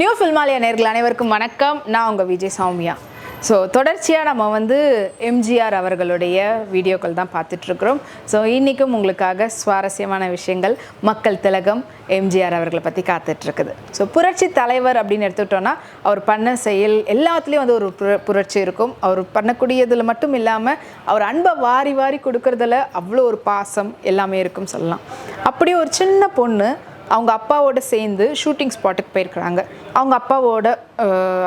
New ஃபில்மாலியா நேர்கள் அனைவருக்கும் வணக்கம். நான் உங்கள் விஜய் சௌமியா. ஸோ தொடர்ச்சியாக நம்ம வந்து எம்ஜிஆர் அவர்களுடைய வீடியோக்கள் தான் பார்த்துட்ருக்குறோம். ஸோ இன்றைக்கும் உங்களுக்காக சுவாரஸ்யமான விஷயங்கள் மக்கள் திலகம் எம்ஜிஆர் அவர்களை பற்றி காத்துட்ருக்குது. ஸோ புரட்சி தலைவர் அப்படின்னு எடுத்துக்கிட்டோன்னா அவர் பண்ண செயல் எல்லாத்துலேயும் வந்து ஒரு புர- புரட்சி இருக்கும். அவர் பண்ணக்கூடியதில் மட்டும் இல்லாமல் அவர் அன்பை வாரி வாரி கொடுக்கறதுல அவ்வளோ ஒரு பாசம் எல்லாமே இருக்கும் சொல்லலாம். அப்படி ஒரு சின்ன பொண்ணு அவங்க அப்பாவோட சேர்ந்து ஷூட்டிங் ஸ்பாட்டுக்கு போயிருக்கிறாங்க. அவங்க அப்பாவோட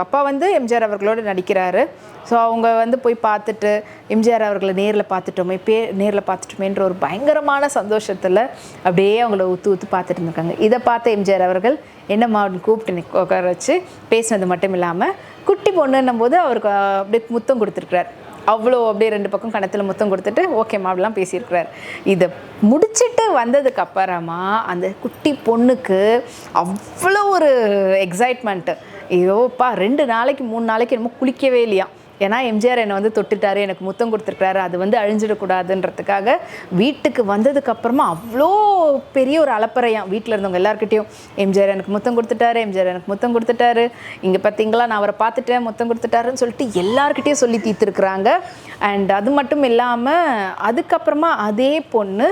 அப்பா வந்து எம்ஜிஆர் அவர்களோட நடிக்கிறாரு. ஸோ அவங்க வந்து போய் பார்த்துட்டு எம்ஜிஆர் அவர்களை நேரில் பார்த்துட்டோமே பே நேரில் பார்த்துட்டோமேன்ற ஒரு பயங்கரமான சந்தோஷத்தில் அப்படியே அவங்கள ஊற்று ஊற்று பார்த்துட்டு இருந்திருக்காங்க. இதை பார்த்த எம்ஜிஆர் அவர்கள் என்னம்மா அப்படின்னு கூப்பிட்டு உட்கார வச்சு பேசினது மட்டும் இல்லாமல் குட்டி பொண்ணுன்னும் போது அவருக்கு அப்படியே முத்தம் கொடுத்துருக்குறாரு. அவ்வளோ அப்படியே ரெண்டு பக்கம் கணத்தில் முத்தம் கொடுத்துட்டு ஓகேம்மா அப்படிலாம் பேசியிருக்கிறார். இதை முடிச்சுட்டு வந்ததுக்கு அப்புறமா அந்த குட்டி பொண்ணுக்கு அவ்வளோ ஒரு எக்ஸைட்மெண்ட்டு ஐயோப்பா ரெண்டு நாளைக்கு மூணு நாளைக்கு என்னமோ குளிக்கவே இல்லையா ஏன்னா எம்ஜிஆர் என்னை வந்து தொட்டுட்டாரு எனக்கு முத்தம் கொடுத்துருக்காரு அது வந்து அழிஞ்சிடக்கூடாதுன்றதுக்காக வீட்டுக்கு வந்ததுக்கப்புறமா அவ்வளோ பெரிய ஒரு அலப்பறையான் வீட்டில் இருந்தவங்க எல்லாருக்கிட்டையும் எம்ஜிஆர் எனக்கு முத்தம் கொடுத்துட்டாரு எம்ஜிஆர் எனக்கு முத்தம் கொடுத்துட்டாரு இங்கே பார்த்தீங்களா நான் அவரை பார்த்துட்டேன் முத்தம் கொடுத்துட்டாருன்னு சொல்லிட்டு எல்லாருக்கிட்டையும் சொல்லி தீர்த்துருக்குறாங்க. அண்ட் அது மட்டும் இல்லாமல் அதுக்கப்புறமா அதே பொண்ணு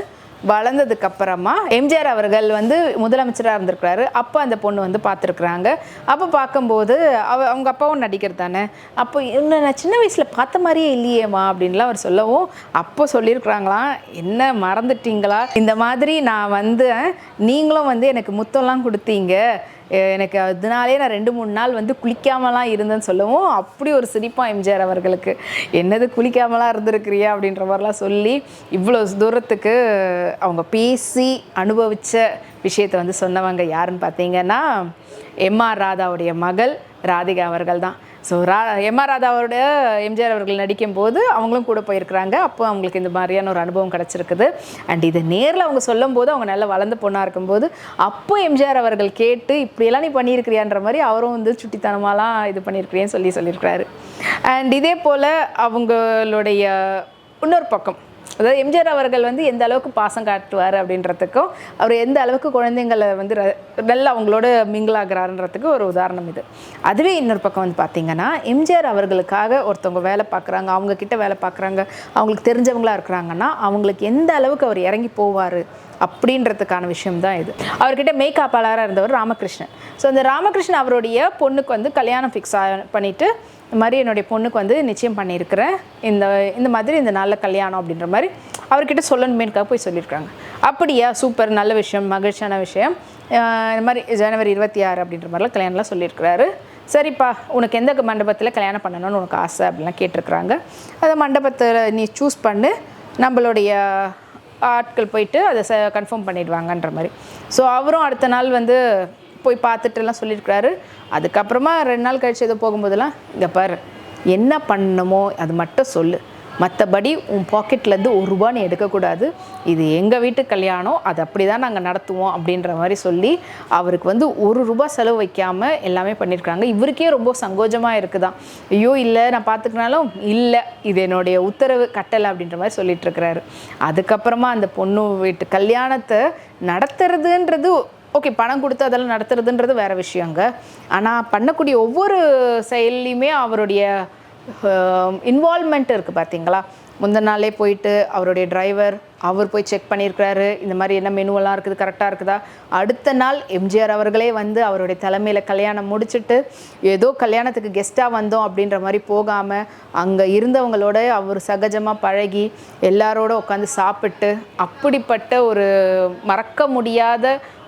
வளர்ந்ததுக்கு அப்புறமா எம்ஜிஆர் அவர்கள் வந்து முதலமைச்சராக இருந்திருக்கிறாரு. அப்போ அந்த பொண்ணு வந்து பார்த்துருக்குறாங்க அப்போ பார்க்கும்போது அவ அவங்க அப்பாவும் நடிக்கிறது தானே. அப்போ இன்னும் நான் சின்ன வயசில் பார்த்த மாதிரியே இல்லையேம்மா அப்படின்லாம் அவர் சொல்லவும் அப்போ சொல்லியிருக்கிறாங்களாம். என்ன மறந்துட்டீங்களா? இந்த மாதிரி நான் வந்து நீங்களும் வந்து எனக்கு முத்தம்லாம் கொடுத்தீங்க. எனக்கு அதனாலே நான் ரெண்டு மூணு நாள் வந்து குளிக்காமலாம் இருந்தேன்னு சொல்லவும் அப்படி ஒரு சிரிப்பாக எம்ஜிஆர் அவர்களுக்கு. என்னது குளிக்காமலாம் இருந்திருக்கிறியா? அப்படின்ற மாதிரிலாம் சொல்லி இவ்வளோ தூரத்துக்கு அவங்க பேசி அனுபவித்த விஷயத்தை வந்து சொன்னவங்க யாருன்னு பார்த்தீங்கன்னா எம்ஆர் ராதாவுடைய மகள் ராதிகா அவர்கள் தான். ஸோ ரா எம் ஆ ராதா ராதாவோட எம்ஜிஆர் அவர்கள் நடிக்கும் போது அவங்களும் கூட போயிருக்கிறாங்க. அப்போ அவங்களுக்கு இந்த மாதிரியான ஒரு அனுபவம் கிடச்சிருக்குது. அண்ட் இதை நேரில் அவங்க சொல்லும் போது அவங்க நல்லா வளர்ந்த பொண்ணாக இருக்கும்போது அப்போ எம்ஜிஆர் அவர்கள் கேட்டு இப்படியெல்லாம் நீ பண்ணியிருக்கிறியான்ற மாதிரி அவரும் வந்து சுட்டித்தனமாலாம் இது பண்ணியிருக்கிறேன்னு சொல்லி சொல்லியிருக்கிறாரு. அண்ட் இதே போல் அவங்களுடைய இன்னொரு பக்கம் அதாவது எம்ஜிஆர் அவர்கள் வந்து எந்த அளவுக்கு பாசம் காட்டுவார் அப்படின்றதுக்கும் அவர் எந்த அளவுக்கு குழந்தைங்களை வந்து நல்லா அவங்களோட மிங்கிள் ஆகிறாருன்றதுக்கு ஒரு உதாரணம் இது. அதுவே இன்னொரு பக்கம் வந்து பார்த்தீங்கன்னா எம்ஜிஆர் அவர்களுக்காக ஒருத்தவங்க வேலை பார்க்குறாங்க அவங்க கிட்ட வேலை பார்க்குறாங்க அவங்களுக்கு தெரிஞ்சவங்களா இருக்கிறாங்கன்னா அவங்களுக்கு எந்த அளவுக்கு அவர் இறங்கி போவார் அப்படின்றதுக்கான விஷயம் தான் இது. அவர்கிட்ட மேக்காப்பாளராக இருந்தவர் ராமகிருஷ்ணன். ஸோ அந்த ராமகிருஷ்ணன் அவருடைய பொண்ணுக்கு வந்து கல்யாணம் ஃபிக்ஸ் பண்ணிவிட்டு இந்த மாதிரி என்னுடைய பொண்ணுக்கு வந்து நிச்சயம் பண்ணியிருக்கிறேன். இந்த இந்த மாதிரி இந்த நல்ல கல்யாணம் அப்படின்ற மாதிரி அவர்கிட்ட சொல்லணுமேனுக்காக போய் சொல்லியிருக்காங்க அப்படியா? சூப்பர். நல்ல விஷயம். மகிழ்ச்சியான விஷயம். இந்த மாதிரி ஜனவரி இருபத்தி ஆறு அப்படின்ற மாதிரிலாம் கல்யாணம்லாம் சொல்லியிருக்கிறாரு. சரிப்பா. உனக்கு எந்த மண்டபத்தில் கல்யாணம் பண்ணணும்னு உனக்கு ஆசை அப்படிலாம் கேட்டிருக்கிறாங்க. அந்த மண்டபத்தில் நீ சூஸ் பண்ணு. நம்மளுடைய ஆட்கள் போயிட்டு அதை ச கன்ஃபார்ம் பண்ணிடுவாங்கன்ற மாதிரி. ஸோ அவரும் அடுத்த நாள் வந்து போய் பார்த்துட்டு எல்லாம் சொல்லியிருக்கிறாரு. அதுக்கப்புறமா ரெண்டு நாள் கழிச்சு ஏதோ போகும்போதெல்லாம் இங்கே பாரு என்ன பண்ணணுமோ அது மட்டும் சொல்லு. மற்றபடி உன் பாக்கெட்லேருந்து ஒரு ரூபா நீ எடுக்கக்கூடாது. இது எங்கள் வீட்டு கல்யாணம் அது அப்படி தான் நாங்கள் நடத்துவோம் அப்படின்ற மாதிரி சொல்லி அவருக்கு வந்து ஒரு ரூபா செலவு வைக்காமல் எல்லாமே பண்ணியிருக்காங்க இவருக்கே ரொம்ப சங்கோஜமாக இருக்குதான். ஐயோ இல்லை நான் பார்த்துக்கினாலும் இல்லை இது என்னுடைய உத்தரவு கட்டலை அப்படின்ற மாதிரி சொல்லிட்டு இருக்கிறாரு. அதுக்கப்புறமா அந்த பொண்ணு வீட்டு கல்யாணத்தை நடத்துறதுன்றது ஓகே பணம் கொடுத்து அதெல்லாம் நடத்துறதுன்றது வேற விஷயங்க. ஆனால் பண்ணக்கூடிய ஒவ்வொரு செயல்லையுமே அவருடைய இன்வால்மெண்ட் இருக்குது பார்த்தீங்களா முந்தின நாளே போயிட்டு அவருடைய டிரைவர் அவர் போய் செக் பண்ணியிருக்கிறாரு. இந்த மாதிரி என்ன மெனுவெல்லாம் இருக்குது கரெக்டாக இருக்குதா? அடுத்த நாள் எம்ஜிஆர் அவர்களே வந்து அவருடைய தலைமையில் கல்யாணம் முடிச்சுட்டு ஏதோ கல்யாணத்துக்கு கெஸ்ட்டாக வந்தோம் அப்படின்ற மாதிரி போகாமல் அங்கே இருந்தவங்களோட அவர் சகஜமாக பழகி எல்லாரோட உட்காந்து சாப்பிட்டு அப்படிப்பட்ட ஒரு மறக்க முடியாத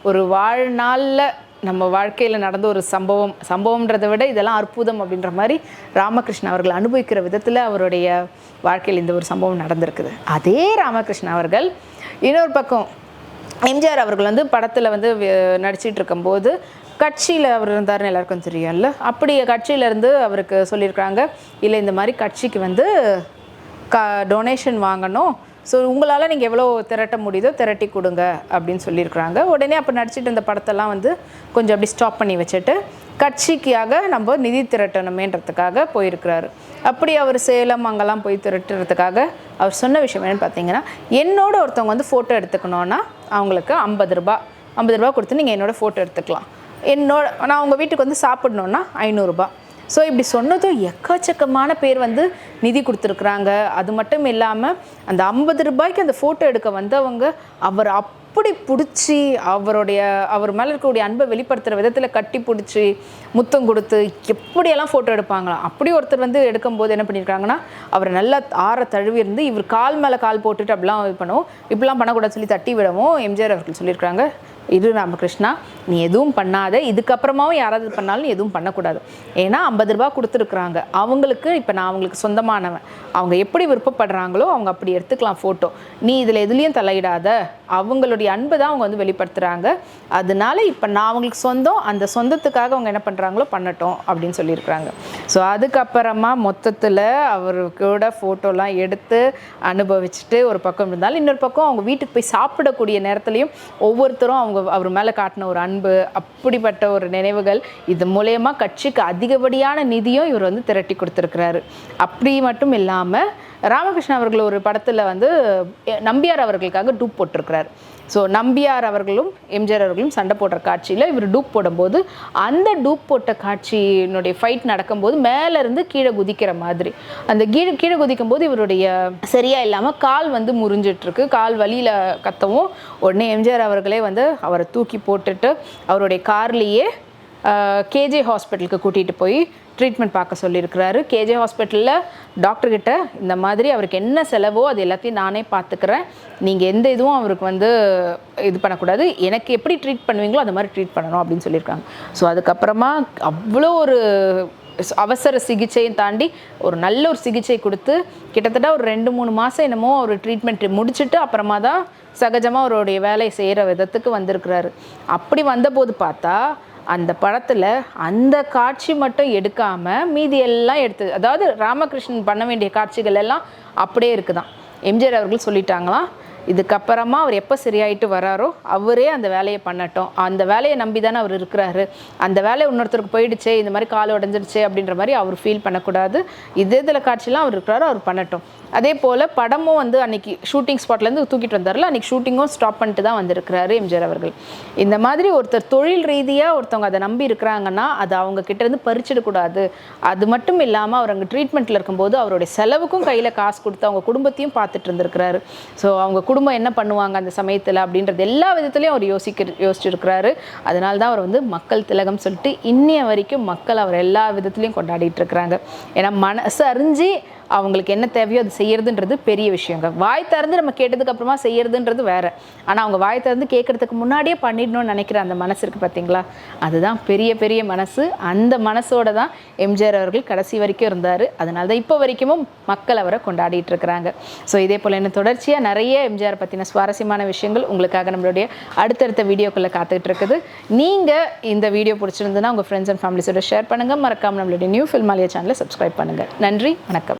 ஒரு வாழ்நாளில் நம்ம வாழ்க்கையில் நடந்த ஒரு சம்பவம் சம்பவம்ன்றதை விட இதெல்லாம் அற்புதம் அப்படின்ற மாதிரி ராமகிருஷ்ணன் அவர்கள் அனுபவிக்கிற விதத்தில் அவருடைய வாழ்க்கையில் இந்த ஒரு சம்பவம் நடந்திருக்குது. அதே ராமகிருஷ்ணன் அவர்கள் இன்னொரு பக்கம் எம்ஜிஆர் அவர்கள் வந்து படத்தில் வந்து நடிச்சிட்டு இருக்கும்போது கட்சியில் அவர் இருந்தார்னு எல்லாருக்கும் தெரியும்ல? அப்படி கட்சியிலேருந்து அவருக்கு சொல்லியிருக்கிறாங்க இல்லை இந்த மாதிரி கட்சிக்கு வந்து க டொனேஷன் வாங்கணும். ஸோ உங்களால் நீங்கள் எவ்வளோ திரட்ட முடியுதோ திரட்டி கொடுங்க அப்படின்னு சொல்லியிருக்கிறாங்க. உடனே அப்போ நடிச்சிட்டு இருந்த படத்தெல்லாம் வந்து கொஞ்சம் அப்படி ஸ்டாப் பண்ணி வச்சுட்டு கட்சிக்காக நம்ம நிதி திரட்டணுமேன்றதுக்காக போயிருக்கிறாரு. அப்படி அவர் சேலம் அங்கெல்லாம் போய் திரட்டுறதுக்காக அவர் சொன்ன விஷயம் என்னென்னு பார்த்தீங்கன்னா என்னோட ஒருத்தவங்க வந்து ஃபோட்டோ எடுத்துக்கணுன்னா அவங்களுக்கு ஐம்பது ரூபா ஐம்பது ரூபா கொடுத்து நீங்கள் என்னோடய ஃபோட்டோ எடுத்துக்கலாம். என்னோட நான் உங்கள் வீட்டுக்கு வந்து சாப்பிடணுன்னா ஐநூறுரூபா ஸோ இப்படி சொன்னதும் எக்கச்சக்கமான பேர் வந்து நிதி கொடுத்துருக்குறாங்க. அது மட்டும் இல்லாமல் அந்த ஐம்பது ரூபாய்க்கு அந்த ஃபோட்டோ எடுக்க வந்தவங்க அவர் அப்படி பிடிச்சி அவருடைய அவர் மேலே இருக்கக்கூடிய அன்பை வெளிப்படுத்துகிற விதத்தில் கட்டி பிடிச்சி முத்தம் கொடுத்து எப்படியெல்லாம் ஃபோட்டோ எடுப்பாங்களாம் அப்படி ஒருத்தர் வந்து எடுக்கும்போது என்ன பண்ணியிருக்காங்கன்னா அவர் நல்லா ஆற தழுவி இருந்து இவர் கால் மேலே கால் போட்டுட்டு அப்படிலாம் இது பண்ணுவோம். இப்படிலாம் பண்ணக்கூடாது சொல்லி தட்டி விடவும் எம்ஜிஆர் அவர்கள் சொல்லியிருக்காங்க இரு ராமகிருஷ்ணா நீ எதுவும் பண்ணாத. இதுக்கப்புறமாவும் யாராவது பண்ணாலும் நீ எதுவும் பண்ணக்கூடாது. ஏன்னா ஐம்பது ரூபா கொடுத்துருக்குறாங்க. அவங்களுக்கு இப்போ நான் அவங்களுக்கு சொந்தமானவன். அவங்க எப்படி விருப்பப்படுறாங்களோ அவங்க அப்படி எடுத்துக்கலாம் ஃபோட்டோ நீ இதில் எதுலேயும் தலையிடாத. அவங்களுடைய அன்பு தான் அவங்க வந்து வெளிப்படுத்துகிறாங்க அதனால இப்போ நான் அவங்களுக்கு சொந்தம் அந்த சொந்தத்துக்காக அவங்க என்ன பண்ணுறாங்களோ பண்ணட்டும் அப்படின்னு சொல்லியிருக்கிறாங்க. ஸோ அதுக்கப்புறமா மொத்தத்தில் அவர் கூட ஃபோட்டோலாம் எடுத்து அனுபவிச்சுட்டு ஒரு பக்கம் இருந்தாலும் இன்னொரு பக்கம் அவங்க வீட்டுக்கு போய் சாப்பிடக்கூடிய நேரத்துலையும் ஒவ்வொருத்தரும் அவங்க அவர் மேலே காட்டின ஒரு அன்பு அப்படிப்பட்ட ஒரு நினைவுகள் இது மூலயமா கட்சிக்கு அதிகப்படியான நிதியும் இவர் வந்து திரட்டி கொடுத்துருக்கிறாரு. அப்படி மட்டும் இல்லாமல் ராமகிருஷ்ணன் அவர்கள் ஒரு படத்தில் வந்து நம்பியார் அவர்களுக்காக டூப் போட்டிருக்கிறார். ஸோ நம்பியார் அவர்களும் எம்ஜிஆர் அவர்களும் சண்டை போடுற காட்சியில் இவர் டூப் போடும்போது அந்த டூப் போட்ட காட்சியினுடைய ஃபைட் நடக்கும்போது மேலேருந்து கீழே குதிக்கிற மாதிரி. அந்த கீழே கீழே குதிக்கும் போது இவருடைய சரியாக இல்லாமல் கால் வந்து முறிஞ்சிட்ருக்கு. கால் வலியில் கத்தவும் உடனே எம்ஜிஆர் அவர்களே வந்து அவரை தூக்கி போட்டுட்டு அவருடைய கார்லேயே கேஜே ஹாஸ்பிட்டலுக்கு கூட்டிகிட்டு போய் ட்ரீட்மெண்ட் பார்க்க சொல்லியிருக்கிறாரு. கேஜே ஹாஸ்பிட்டலில் டாக்டர்கிட்ட இந்த மாதிரி அவருக்கு என்ன செலவோ அது எல்லாத்தையும் நானே பார்த்துக்கிறேன். நீங்கள் எந்த இதுவும் அவருக்கு வந்து இது பண்ணக்கூடாது. எனக்கு எப்படி ட்ரீட் பண்ணுவீங்களோ அந்த மாதிரி ட்ரீட் பண்ணணும் அப்படின்னு சொல்லியிருக்காங்க. ஸோ அதுக்கப்புறமா அவ்வளோ ஒரு அவசர சிகிச்சையும் தாண்டி ஒரு நல்ல ஒரு சிகிச்சை கொடுத்து கிட்டத்தட்ட ஒரு ரெண்டு மூணு மாதம் என்னமோ ஒரு ட்ரீட்மெண்ட் முடிச்சுட்டு அப்புறமா தான் சகஜமாக அவருடைய வேலையை செய்கிற விதத்துக்கு வந்திருக்கிறாரு. அப்படி வந்தபோது பார்த்தா அந்த படத்தில் அந்த காட்சி மட்டும் எடுக்காமல் மீதி எல்லாம் எடுத்து அதாவது ராமகிருஷ்ணன் பண்ண வேண்டிய காட்சிகள் எல்லாம் அப்படியே இருக்குதான். எம்ஜிஆர் அவர்கள் சொல்லிட்டாங்களாம் இதுக்கப்புறமா அவர் எப்போ சரியாயிட்டு வராரோ அவரே அந்த வேலையை பண்ணட்டும். அந்த வேலையை நம்பி தானே அவர் இருக்கிறாரு. அந்த வேலை இன்னொருத்தருக்கு போயிடுச்சே இந்த மாதிரி கால் உடஞ்சிடுச்சே அப்படின்ற மாதிரி அவர் ஃபீல் பண்ணக்கூடாது. இதே இதில் காட்சியெலாம் அவர் இருக்கிறாரோ அவர் பண்ணட்டும். அதே போல் படமும் வந்து அன்னைக்கு ஷூட்டிங் ஸ்பாட்லேருந்து தூக்கிட்டு வந்தார்ல அன்னைக்கு ஷூட்டிங்கும் ஸ்டாப் பண்ணிட்டு தான் வந்திருக்கிறாரு எம்ஜிஆர் அவர்கள். இந்த மாதிரி ஒருத்தர் தொழில் ரீதியாக ஒருத்தவங்க அதை நம்பி இருக்கிறாங்கன்னா அது அவங்க கிட்டேருந்து பறிச்சிடக்கூடாது. அது மட்டும் இல்லாமல் அவர் அங்கே ட்ரீட்மெண்ட்டில் இருக்கும்போது அவருடைய செலவுக்கும் கையில் காசு கொடுத்து அவங்க குடும்பத்தையும் பார்த்துட்டு இருந்திருக்கிறாரு. ஸோ அவங்க குடும்பம் என்ன பண்ணுவாங்க அந்த சமயத்தில் அப்படின்றது எல்லா விதத்துலையும் அவர் யோசிக்க யோசிச்சிருக்கிறாரு. அதனால தான் அவர் வந்து மக்கள் திலகம் சொல்லிட்டு இன்னைய வரைக்கும் மக்கள் அவர் எல்லா விதத்துலையும் கொண்டாடிட்டு இருக்கிறாங்க. ஏன்னா மனசு அறிஞ்சு அவங்களுக்கு என்ன தேவையோ அது செய்யறதுன்றது பெரிய விஷயங்க. வாய் திறந்து நம்ம கேட்டதுக்கு அப்புறமா செய்யறதுன்றது வேற. ஆனால் அவங்க வாய் திறந்து கேட்கறதுக்கு முன்னாடியே பண்ணிடணும்னு நினைக்கிற அந்த மனசு இருக்கு பார்த்தீங்களா அதுதான் பெரிய பெரிய மனசு. அந்த மனசோட தான் எம்ஜிஆர் அவர்கள் கடைசி வரைக்கும் இருந்தார். அதனால தான் இப்போ வரைக்கும் மக்கள் அவரை கொண்டாடிட்டு இருக்கிறாங்க. ஸோ இதே போல் என்ன தொடர்ச்சியாக நிறைய எம்ஜிஆர் பற்றின சுவாரஸ்யமான விஷயங்கள் உங்களுக்காக நம்மளுடைய அடுத்தடுத்த வீடியோக்குள்ளே காத்துக்கிட்டு இருக்குது. நீங்கள் இந்த வீடியோ பிடிச்சிருந்ததுன்னா உங்கள் ஃப்ரெண்ட்ஸ் அண்ட் ஃபேமிலிஸோட ஷேர் பண்ணுங்கள் மறக்காம நம்மளுடைய நியூ ஃபில்மாலியா சேனலை சப்ஸ்கிரைப் பண்ணுங்கள் நன்றி வணக்கம்.